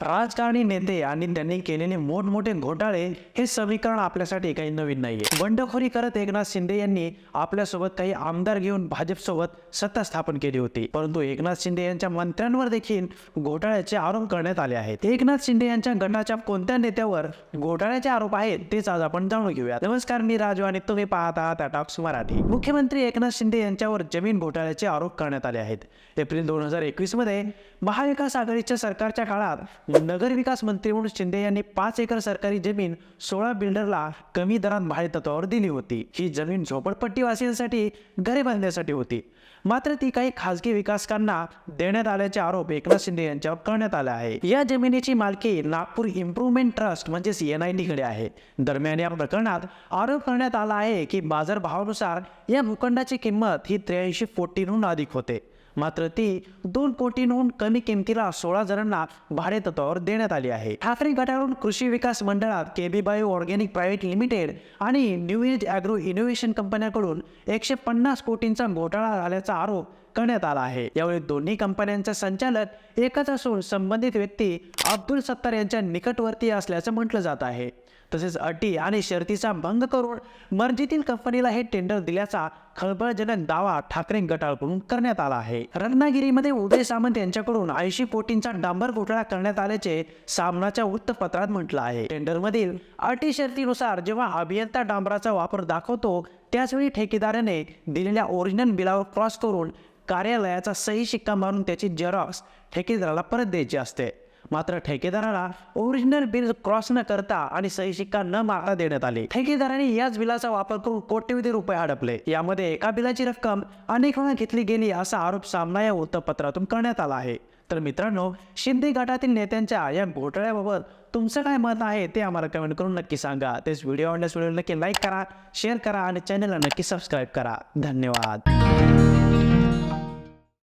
राजकारणी नेते आणि त्यांनी केलेले मोठमोठे घोटाळे हे समीकरण आपल्यासाठी काही नवीन नाही आहे बंडखोरी करत एकनाथ शिंदे यांनी आपल्यासोबत काही आमदार घेऊन भाजपसोबत सत्ता स्थापन केली होती. परंतु एकनाथ शिंदे यांच्या मंत्र्यांवर देखील घोटाळ्याचे आरोप करण्यात आले आहेत. एकनाथ शिंदे यांच्या गटाच्या कोणत्या नेत्यावर घोटाळ्याचे आरोप आहेत तेच आज आपण जाणून घेऊया नमस्कार मी राजू आणि तुम्ही पाहत आहात टॉक्स मराठी. मुख्यमंत्री एकनाथ शिंदे यांच्यावर जमीन घोटाळ्याचे आरोप करण्यात आले आहेत. एप्रिल दोन हजार एकवीसमध्ये महाविकास आघाडीच्या सरकारच्या काळात नगर विकास मंत्री म्हणून शिंदे यांनी पाच एकर सरकारी जमीन सोळा बिल्डरला कमी दरात भाडे तत्वावर दिली होती. ही जमीन झोपडपट्टीवासियांसाठी घरे बांधण्यासाठी होती. मात्र ती काही खासगी विकासकांना देण्यात आल्याचे आरोप एकनाथ शिंदे यांच्यावर करण्यात आला आहे. या जमिनीची मालकी नागपूर इम्प्रुव्हमेंट ट्रस्ट म्हणजेच एन आय डीकडे आहे. दरम्यान या प्रकरणात आरोप करण्यात आला आहे की बाजारभावानुसार या भूखंडाची किंमत ही त्र्याऐंशी कोटींहून अधिक होते. मात्र ती दोन कोटींहून कमी किमतीला सोळा जणांना भाडे तत्वावर देण्यात आली आहे. ठाकरे गटाकडून कृषी विकास मंडळात KB bio organic private limited आणि न्यू एज अॅग्रो इनोव्हेशन कंपन्याकडून एकशे पन्नास कोटींचा घोटाळा झाल्याचा आरोप करण्यात आला आहे. यावेळी दोन्ही कंपन्यांचा संचालक एकच असून संबंधित व्यक्ती अब्दुल सत्तार यांच्या निकटवर्ती असल्याचं म्हटलं जात आहे. तसेच अटी आणि शर्तीचा भंग करून मर्जीतील कंपनीला हे टेंडर दिल्याचा खळबळजनक दावा ठाकरे गटाकडून करण्यात आला आहे. रत्नागिरीमध्ये उदय सामंत यांच्याकडून ऐंशी कोटींचा डांबर घोटाळा करण्यात आल्याचे सामनाच्या वृत्तपत्रात म्हटलं आहे. टेंडरमधील अटी शर्तीनुसार जेव्हा अभियंता डांबराचा वापर दाखवतो त्याचवेळी ठेकेदाराने दिलेल्या ओरिजिनल बिलावर क्रॉस करून कार्यालयाचा सही शिक्का मारून त्याची झेरॉक्स ठेकेदाराला परत द्यायची असते. मात्र ठेकेदाराला ओरिजिनल बिल क्रॉस न करता आणि सही शिक्का न मारता देण्यात आले. ठेकेदाराने याच बिलाचा वापर करून कोट्यवधी रुपये हडपले. यामध्ये एका बिलाची रक्कम अनेक वेळा घेतली गेली असा आरोप सामना या वृत्तपत्रातून करण्यात आला आहे. तर मित्रांनो शिंदे गटातील नेत्यांच्या या घोटाळ्याबाबत तुमचं काय मत आहे ते आम्हाला कमेंट करून नक्की सांगा. तेच व्हिडिओ आवडल्यास व्हिडिओ नक्की लाईक करा शेअर करा आणि चॅनलला नक्की सबस्क्राईब करा. धन्यवाद.